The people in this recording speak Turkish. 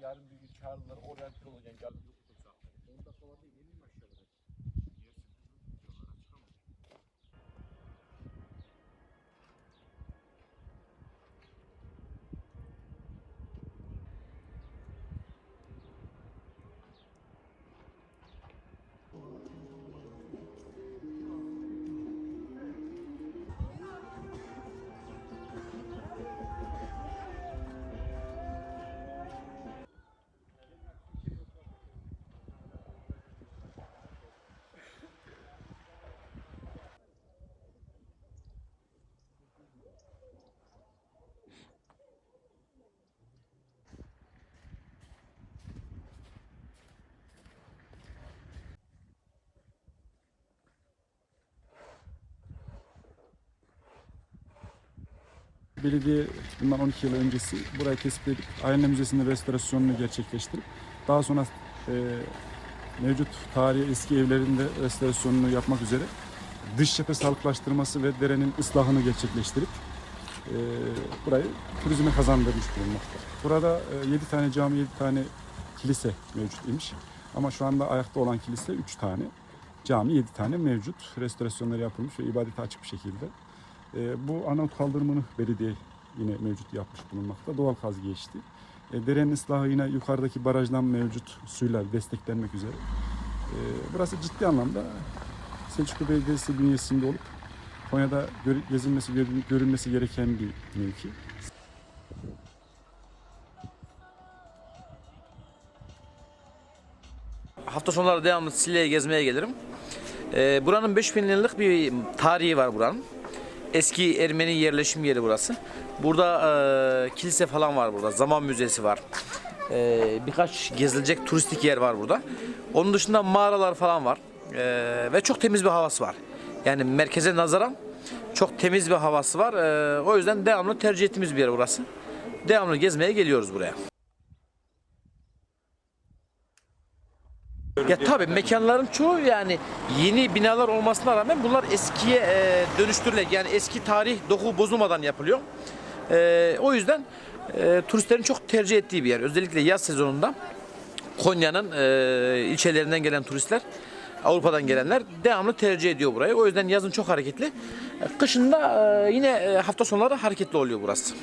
yarın bir gün olacaksın, yarın bir gün zaten. 10 dakika var değil, Belediye bundan 12 yıl öncesi burayı tespit edip Ayna Müzesi'nin restorasyonunu gerçekleştirip daha sonra e, mevcut tarihi eski evlerinde restorasyonunu yapmak üzere dış cephe sağlıklaştırması ve derenin ıslahını gerçekleştirip e, burayı turizme kazandırmış bulunmakta. Burada 7 tane cami, 7 tane kilise mevcut imiş. Ama şu anda ayakta olan kilise 3 tane. Cami 7 tane mevcut. Restorasyonları yapılmış ve ibadete açık bir şekilde. E, bu Arnavut kaldırımını belediye yine mevcut yapmış bulunmakta. Doğal kaz geçti. E, derenin ıslahı yine yukarıdaki barajdan mevcut suyla desteklenmek üzere. E, burası ciddi anlamda Selçuklu Belediyesi bünyesinde olup Konya'da gezilmesi, gör- görülmesi gereken bir mevki. Hafta sonları devamlı Sile'ye gezmeye gelirim. Ee, buranın 5000 yıllık bir tarihi var buranın. Eski Ermeni yerleşim yeri burası. Burada e, kilise falan var burada. Zaman müzesi var. Ee, birkaç gezilecek turistik yer var burada. Onun dışında mağaralar falan var. Ee, ve çok temiz bir havası var. Yani merkeze nazaran çok temiz bir havası var. Ee, o yüzden devamlı tercih ettiğimiz bir yer burası. Devamlı gezmeye geliyoruz buraya. Ya tabii mekanların çoğu yani yeni binalar olmasına rağmen bunlar eskiye e, dönüştürülerek yani eski tarih doku bozulmadan yapılıyor. E, o yüzden e, turistlerin çok tercih ettiği bir yer. Özellikle yaz sezonunda Konya'nın e, ilçelerinden gelen turistler Avrupa'dan gelenler devamlı tercih ediyor burayı. O yüzden yazın çok hareketli. E, Kışın da e, yine e, hafta sonları hareketli oluyor burası.